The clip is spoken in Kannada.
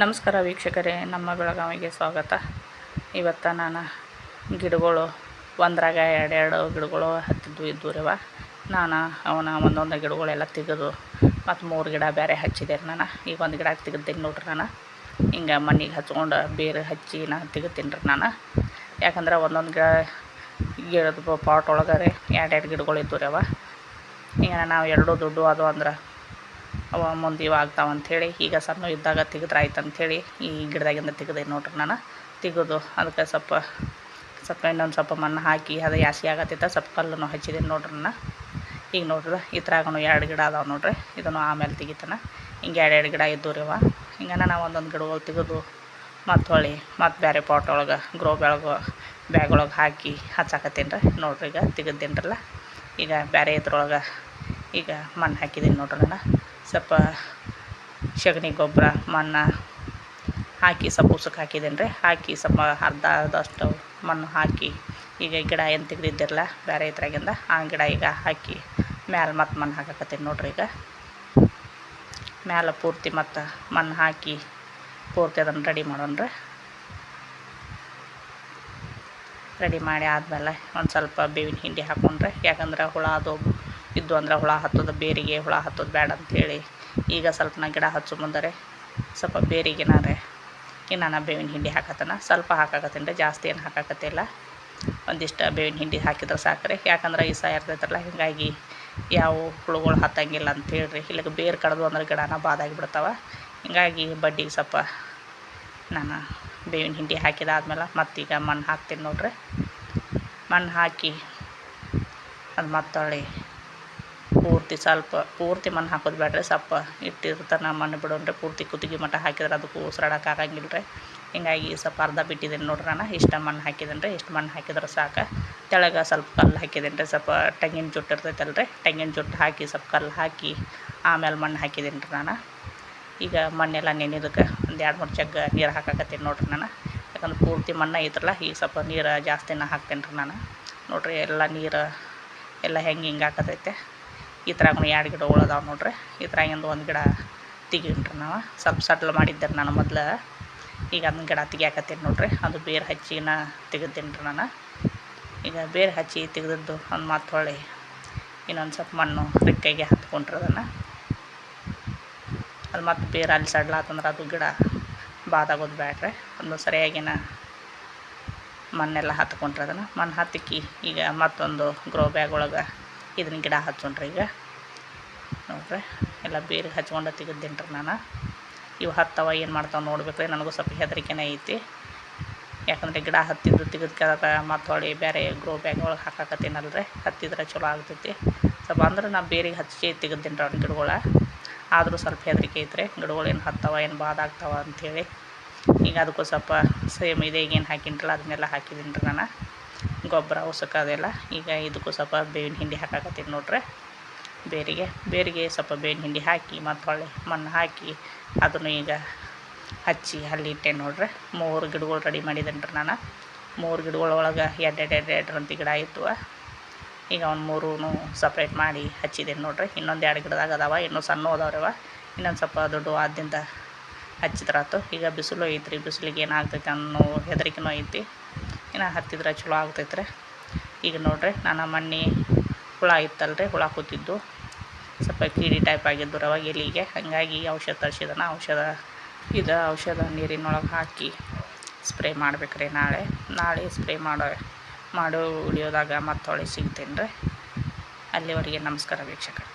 ನಮಸ್ಕಾರ ವೀಕ್ಷಕರೇ, ನಮ್ಮ ಬೆಳಗಾವಿಗೆ ಸ್ವಾಗತ. ಇವತ್ತು ನಾನು ಗಿಡಗಳು, ಒಂದ್ರಾಗ ಎರಡೆರಡು ಗಿಡಗಳು ಹತ್ತಿದ್ವು ಇದ್ದೂರವ ನಾನು, ಅವನ ಒಂದೊಂದು ಗಿಡಗಳೆಲ್ಲ ತೆಗೆದು ಮತ್ತು ಮೂರು ಗಿಡ ಬೇರೆ ಹಚ್ಚಿದೆ ನಾನು. ಈಗ ಒಂದು ಗಿಡ ತೆಗೆದ್ದೀನಿ ನೋಡ್ರಿ ನಾನು. ಹಿಂಗೆ ಮಣ್ಣಿಗೆ ಹಚ್ಕೊಂಡು ಬೇರೆ ಹಚ್ಚಿ ನಾನು ತೆಗಿತೀನಿ ರೀ ನಾನು. ಯಾಕಂದ್ರೆ ಒಂದೊಂದು ಗಿಡ ಗಿಡದ ಪಾಟ್ ಒಳಗರೆ ಎರಡೆರಡು ಗಿಡಗಳು ಇದ್ದೂರವ ಈಗ ನಾವು ಎರಡೂ ದುಡ್ಡು ಅದು ಅಂದ್ರೆ ಅವ ಮುಂದೆ ಇವು ಆಗ್ತಾವ ಹೇಳಿ ಈಗ ಸಣ್ಣ ಇದ್ದಾಗ ತೆಗೆದ್ರೆ ಆಯ್ತು ಅಂಥೇಳಿ ಈ ಗಿಡದಾಗಿಂದ ತೆಗೆದೆ ನೋಡ್ರಿ ನಾನು. ತೆಗೆದು ಅದಕ್ಕೆ ಸ್ವಲ್ಪ ಸ್ವಲ್ಪ ಇನ್ನೊಂದು ಸ್ವಲ್ಪ ಮಣ್ಣು ಹಾಕಿ ಅದು ಯಾಸಿ ಆಗತ್ತಿತ್ತ ಸ್ವಲ್ಪ ಕಲ್ಲನ್ನು ಹಚ್ಚಿದೆ ನೋಡ್ರಿ ನಾನು. ಈಗ ನೋಡ್ರಿ ಈ ಥರಗೂ ಎರಡು ಗಿಡ ಅದಾವೆ ನೋಡ್ರಿ, ಇದನ್ನು ಆಮೇಲೆ ತೆಗಿತಾನೆ. ಹಿಂಗೆ ಎರಡೆರಡು ಗಿಡ ಇದ್ದು ರೀ ಅವ. ಹಿಂಗೆ ನಾವು ಒಂದೊಂದು ಗಿಡಗಳು ತೆಗೆದು ಮತ್ತು ಹೊಳ್ಳಿ ಮತ್ತು ಬೇರೆ ಪಾಟ್ ಒಳಗೆ ಗ್ರೋ ಬೆಳಗ್ಗೆ ಬ್ಯಾಗ್ ಒಳಗೆ ಹಾಕಿ ಹಚ್ಚಾಕತ್ತೀನಿ ರೀ ನೋಡ್ರಿ ಈಗ ತೆಗೆದೇನ್ರಲ್ಲ. ಈಗ ಬೇರೆ ಇದ್ರೊಳಗೆ ಈಗ ಮಣ್ಣು ಹಾಕಿದ್ದೀನಿ ನೋಡ್ರಿ ನಾನು ಸ್ವಲ್ಪ ಸಗಣಿ ಗೊಬ್ಬರ, ಮಣ್ಣು ಹಾಕಿ ಸ್ವಲ್ಪ ಉಸುಕು ಹಾಕಿದ್ದೀನಿ ರೀ. ಹಾಕಿ ಸ್ವಲ್ಪ ಅರ್ಧ, ಅರ್ಧಷ್ಟು ಮಣ್ಣು ಹಾಕಿ ಈಗ ಗಿಡ ಏನು ತೆಗ್ದಿದ್ದಿರಲ್ಲ ಬೇರೆ ಇದ್ರಾಗಿಂದ, ಆ ಗಿಡ ಈಗ ಹಾಕಿ ಮ್ಯಾಲೆ ಮತ್ತು ಮಣ್ಣು ಹಾಕಕತ್ತೀನಿ ನೋಡ್ರಿ ಈಗ. ಮ್ಯಾಲೆ ಪೂರ್ತಿ ಮತ್ತು ಮಣ್ಣು ಹಾಕಿ ಪೂರ್ತಿ ಅದನ್ನು ರೆಡಿ ಮಾಡೋಣ ರೆಡಿ ಮಾಡಿ ಆದಮೇಲೆ ಒಂದು ಸ್ವಲ್ಪ ಬೇವಿನ ಹಿಂಡಿ ಹಾಕೊಂಡ್ರೆ, ಯಾಕಂದ್ರೆ ಹುಳ ಅದು ಇದ್ದು ಅಂದ್ರೆ ಹುಳ ಹತ್ತೋದು, ಬೇರಿಗೆ ಹುಳ ಹತ್ತೋದು ಬೇಡ ಅಂಥೇಳಿ ಈಗ ಸ್ವಲ್ಪ ನಾ ಗಿಡ ಹಚ್ಚು ಮುಂದರೆ ಸ್ವಲ್ಪ ಬೇರಿಗೆ ನಾರೇ ಇನ್ನು ಬೇವಿನ ಹಿಂಡಿ ಹಾಕತ್ತನ. ಸ್ವಲ್ಪ ಹಾಕಾಕತ್ತೀನಿ ರೀ, ಜಾಸ್ತಿ ಏನು ಹಾಕಾಕತ್ತಿಲ್ಲ ಒಂದಿಷ್ಟು ಬೇವಿನ ಹಿಂಡಿ ಹಾಕಿದ್ರೆ ಸಾಕ್ರಿ. ಯಾಕಂದ್ರೆ ಈ ಸಹ ಇರ್ತೈತಲ್ಲ ಹೀಗಾಗಿ ಯಾವ ಹುಳುಗಳು ಹತ್ತಂಗಿಲ್ಲ ಅಂತೇಳ್ರಿ ಇಲ್ಲಿಗೆ ಬೇರು ಕಡ್ದು ಅಂದ್ರೆ ಗಿಡನ ಬಾದಾಗಿ ಬಿಡ್ತಾವೆ ಹೀಗಾಗಿ ಬಡ್ಡಿಗೆ ಸ್ವಲ್ಪ ನಾನು ಬೇವಿನ ಹಿಂಡಿ ಹಾಕಿದಾದ್ಮೇಲೆ ಮತ್ತೀಗ ಮಣ್ಣು ಹಾಕ್ತೀನಿ ನೋಡ್ರಿ. ಮಣ್ಣು ಹಾಕಿ ಅದು ಮತ್ತೊಳ್ಳಿ ಪೂರ್ತಿ ಸ್ವಲ್ಪ, ಪೂರ್ತಿ ಮಣ್ಣು ಹಾಕೋದು ಬೇಡ್ರಿ. ಸ್ವಲ್ಪ ಇಟ್ಟಿರ್ತಾನೆ ಮಣ್ಣು ಬಿಡೋಣ್ರಿ ಪೂರ್ತಿ ಕುತ್ತಿಗೆ ಮಟ್ಟ ಹಾಕಿದ್ರೆ ಅದಕ್ಕೂ ಉಸಿರಾಡಕ್ಕೆ ಆಗಂಗಿಲ್ಲ ರೀ. ಹೀಗಾಗಿ ಸ್ವಲ್ಪ ಅರ್ಧ ಬಿಟ್ಟಿದ್ದೀನಿ ನೋಡ್ರಿ ನಾನು ಇಷ್ಟು ಮಣ್ಣು ಹಾಕಿದ್ದೀನಿ ರೀ. ಇಷ್ಟು ಮಣ್ಣು ಹಾಕಿದ್ರೆ ಸಾಕು. ತೆಳಗೆ ಸ್ವಲ್ಪ ಕಲ್ಲು ಹಾಕಿದ್ದೀನಿ ರೀ. ಸ್ವಲ್ಪ ತೆಂಗಿನ ಜುಟ್ಟು ಇರ್ತೈತಲ್ಲ ರೀ. ತೆಂಗಿನ ಜುಟ್ಟು ಹಾಕಿ ಸ್ವಲ್ಪ ಕಲ್ಲು ಹಾಕಿ ಆಮೇಲೆ ಮಣ್ಣು ಹಾಕಿದ್ದೀನಿ ರೀ ನಾನು ಈಗ ಮಣ್ಣೆಲ್ಲ ನೆನೆದಕ್ಕೆ ಒಂದು ಎರಡು, ಮೂರು ಚಗ್ಗ ನೀರು ಹಾಕಾಕತ್ತೀನಿ ನೋಡ್ರಿ ನಾನು ಯಾಕಂದ್ರೆ ಪೂರ್ತಿ ಮಣ್ಣು ಐತ್ರಲ್ಲ. ಈಗ ಸ್ವಲ್ಪ ನೀರು ಜಾಸ್ತಿನ ಹಾಕ್ತೀನಿ ರೀ ನಾನು ನೋಡ್ರಿ ಎಲ್ಲ ನೀರು ಎಲ್ಲ ಹೆಂಗೆ ಹಿಂಗೆ ಹಾಕತೈತೆ. ಈ ಥರ ಎರಡು ಗಿಡಗಳು ಅದಾವೆ ನೋಡ್ರಿ. ಈ ಥರಾಗಿಂದು ಒಂದು ಗಿಡ ತೆಗಿನ್ರಿ ನಾವು. ಸ್ವಲ್ಪ ಸಟ್ಲ್ ಮಾಡಿದ್ದೆ ನಾನು ಮೊದ್ಲು. ಈಗ ಅದನ್ನ ಗಿಡ ತೆಗಿಯಾಕತ್ತೀನಿ ನೋಡ್ರಿ. ಅದು ಬೇರೆ ಹಚ್ಚಿನ ತೆಗೆದ್ದೀನಿ ರೀ ನಾನು. ಈಗ ಬೇರೆ ಹಚ್ಚಿ ತೆಗೆದದ್ದು ಒಂದು ಮಾತು ಹೊಳ್ಳಿ. ಇನ್ನೊಂದು ಸ್ವಲ್ಪ ಮಣ್ಣು ರೆಕ್ಕೆಗೆ ಹತ್ಕೊಂಡ್ರಿ ಅದನ್ನು. ಅದು ಮತ್ತು ಬೇರೆ ಅಲ್ಲಿ ಸಡ್ಲಾತಂದ್ರೆ ಅದು ಗಿಡ ಬಾದಾಗೋದು ಬೇಡ್ರಿ ಒಂದು ಸರಿಯಾಗಿನ ಮಣ್ಣೆಲ್ಲ ಹತ್ಕೊಂಡ್ರಿ ಅದನ್ನು. ಮಣ್ಣು ಹತ್ತಿಕ್ಕಿ ಈಗ ಮತ್ತೊಂದು ಗ್ರೋ ಬ್ಯಾಗ್ ಒಳಗೆ ಇದನ್ನ ಗಿಡ ಹಚ್ಚೋಣ್ರಿ ಈಗ. ನೋಡ್ರಿ, ಎಲ್ಲ ಬೇರೆ ಹಚ್ಕೊಂಡು ತೆಗೆದ್ದೀನಿ ರೀ ನಾನು. ಇವು ಹತ್ತವ, ಏನು ಮಾಡ್ತಾವೆ ನೋಡ್ಬೇಕ್ರಿ ನನಗೂ ಸ್ವಲ್ಪ ಹೆದರಿಕೆನೇ ಐತಿ. ಯಾಕಂದರೆ ಗಿಡ ಹತ್ತಿದ್ದು ತೆಗೆದ್ಕೆ ಮತ್ತು ಹೊಳಿ ಬೇರೆ ಗ್ರೋ ಬ್ಯಾಗ್ ಒಳಗೆ ಹಾಕಾಕತ್ತೀನಲ್ರಿ. ಹತ್ತಿದ್ರೆ ಚಲೋ ಆಗ್ತೈತಿ. ಸ್ವಲ್ಪ ಅಂದ್ರೆ ನಾ ಬೇರಿಗೆ ಹಚ್ಚಿ ತೆಗೆದ್ದೀನಿ ರೀ ಅವ್ನ ಗಿಡಗಳ. ಆದರೂ ಸ್ವಲ್ಪ ಹೆದರಿಕೆ ಐತ್ರಿ. ಗಿಡಗಳು ಏನು ಹತ್ತವ, ಏನು ಬಾದಾಗ್ತಾವ ಅಂಥೇಳಿ ಈಗ ಅದಕ್ಕೂ ಸ್ವಲ್ಪ ಸೇಮ್ ಇದೆ ಏನು ಹಾಕಿನ್ರಲ್ಲ, ಅದನ್ನೆಲ್ಲ ಹಾಕಿದ್ದೀನಿ ರೀ ನಾನು. ಗೊಬ್ಬರ ಉಸುಕ ಅದೆಲ್ಲ ಈಗ ಇದಕ್ಕೂ ಸ್ವಲ್ಪ ಬೇವಿನ ಹಿಂಡಿ ಹಾಕಾಕತ್ತೀನಿ ನೋಡ್ರಿ. ಬೇರಿಗೆ ಬೇರಿಗೆ ಸ್ವಲ್ಪ ಬೇವಿನ ಹಿಂಡಿ ಹಾಕಿ, ಮತ್ತು ಹೊಳ್ಳಿ ಮಣ್ಣು ಹಾಕಿ, ಅದನ್ನು ಈಗ ಹಚ್ಚಿ ಅಲ್ಲಿ ಇಟ್ಟೆ ನೋಡ್ರಿ. ಮೂರು ಗಿಡಗಳು ರೆಡಿ ಮಾಡಿದ್ದೇನೆ ನಾನು. ಮೂರು ಗಿಡಗಳ ಒಳಗೆ ಎರಡು ಎರಡು ಗಿಡ ಇತ್ತು ಈಗ ಅವ್ನು ಮೂರೂ ಸಪ್ರೇಟ್ ಮಾಡಿ ಹಚ್ಚಿದ್ದೀನಿ ನೋಡ್ರಿ. ಇನ್ನೊಂದು ಎರಡು ಗಿಡದಾಗ ಅದಾವ, ಇನ್ನೂ ಸಣ್ಣ ಅದಾವ್ರವ ಇನ್ನೊಂದು ಸ್ವಲ್ಪ ದೊಡ್ಡ ಆದ್ದರಿಂದ ಹಚ್ಚಿದ್ರಾತು. ಈಗ ಬಿಸಿಲು ಐತ್ರಿ, ಬಿಸಿಲಿಗೆ ಏನಾಗ್ತೈತೆ ಅನ್ನೋ ಹೆದರಿಕೆನೂ ಐತಿ. ಇನ್ನು ಹತ್ತಿದ್ರೆ ಚಲೋ ಆಗ್ತೈತೆ ರೀ ಈಗ ನೋಡ್ರಿ, ನಾನು ಮಣ್ಣಿ ಹುಳ ಇತ್ತಲ್ರಿ, ಹುಳ ಕೂತಿದ್ದು. ಸ್ವಲ್ಪ ಕೀಡಿ ಟೈಪ್ ಆಗಿದ್ದು ರವಾಗ ಎಲಿಗೆ. ಹಾಗಾಗಿ ಔಷಧ ತರಿಸಿದನ ಔಷಧ, ಇದು ಔಷಧ ನೀರಿನೊಳಗೆ ಹಾಕಿ ಸ್ಪ್ರೇ ಮಾಡ್ಬೇಕ್ರಿ ನಾಳೆ. ನಾಳೆ ಸ್ಪ್ರೇ ಮಾಡೋ ಮಾಡೋ ವಿಡಿಯೋದಾಗ ಮತ್ತೆ ಸಿಗ್ತೀನಿ ರೀ ಅಲ್ಲಿವರೆಗೆ ನಮಸ್ಕಾರ ವೀಕ್ಷಕರು.